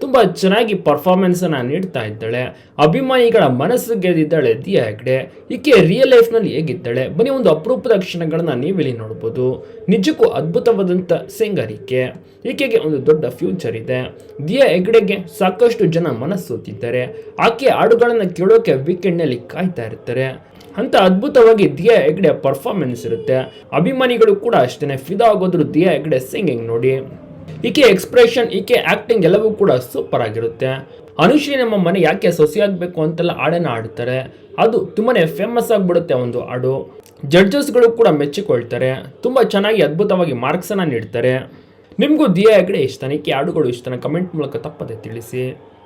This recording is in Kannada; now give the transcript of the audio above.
ತುಂಬಾ ಚೆನ್ನಾಗಿ ಪರ್ಫಾರ್ಮೆನ್ಸ್ ಅನ್ನ ನೀಡ್ತಾ ಇದ್ದಾಳೆ. ಅಭಿಮಾನಿಗಳ ಮನಸ್ಸು ಗೆದ್ದಿದ್ದಾಳೆ ದಿಯಾ ಹೆಗ್ಡೆ. ಈಕೆ ರಿಯಲ್ ಲೈಫ್ನಲ್ಲಿ ಹೇಗಿದ್ದಾಳೆ? ಬನ್ನಿ ಒಂದು ಅಪರೂಪದ ಕ್ಷಣಗಳನ್ನ ನೀವಿಲ್ಲಿ ನೋಡ್ಬೋದು. ನಿಜಕ್ಕೂ ಅದ್ಭುತವಾದಂಥ ಸಿಂಗರಿಕೆ ಈಕೆ. ಈಕೆಗೆ ಒಂದು ದೊಡ್ಡ ಫ್ಯೂಚರ್ ಇದೆ. ದಿಯಾ ಹೆಗ್ಡೆಗೆ ಸಾಕಷ್ಟು ಜನ ಮನಸ್ಸೋತಿದ್ದಾರೆ ಆಕೆ ಹಾಡುಗಳನ್ನು ಕೇಳೋಕೆ ವೀಕೆಂಡ್ನಲ್ಲಿ ಕಾಯ್ತಾ ಇರ್ತಾರೆ. ಅಂತ ಅದ್ಭುತವಾಗಿ ದಿಯಾ ಹೆಗ್ಡೆ ಪರ್ಫಾರ್ಮೆನ್ಸ್ ಇರುತ್ತೆ. ಅಭಿಮಾನಿಗಳು ಕೂಡ ಅಷ್ಟೇ ಫಿದಾ ಆಗೋದ್ರು ದಿಯಾ ಹೆಗ್ಡೆ ಸಿಂಗಿಂಗ್ ನೋಡಿ. ಈಕೆ ಎಕ್ಸ್ಪ್ರೆಷನ್ ಈಕೆ ಆಕ್ಟಿಂಗ್ ಎಲ್ಲವೂ ಕೂಡ ಸೂಪರ್ ಆಗಿರುತ್ತೆ. ಅನುಶ್ರೀ ನಮ್ಮ ಮನೆ ಯಾಕೆ ಸೊಸೆಯಾಗಬೇಕು ಅಂತೆಲ್ಲ ಹಾಡನ್ನ ಆಡ್ತಾರೆ. ಅದು ತುಂಬಾನೇ ಫೇಮಸ್ ಆಗಿಬಿಡುತ್ತೆ ಒಂದು ಹಾಡು. ಜಡ್ಜಸ್ಗಳು ಕೂಡ ಮೆಚ್ಚಿಕೊಳ್ತಾರೆ. ತುಂಬ ಚೆನ್ನಾಗಿ ಅದ್ಭುತವಾಗಿ ಮಾರ್ಕ್ಸನ್ನು ನೀಡ್ತಾರೆ. ನಿಮಗೂ ದಿಯಾ ಹೆಗ್ಡೆ ಇಷ್ಟನೇ ಈಕೆ ಹಾಡುಗಳು ಇಷ್ಟನ ಕಮೆಂಟ್ ಮೂಲಕ ತಪ್ಪದೆ ತಿಳಿಸಿ.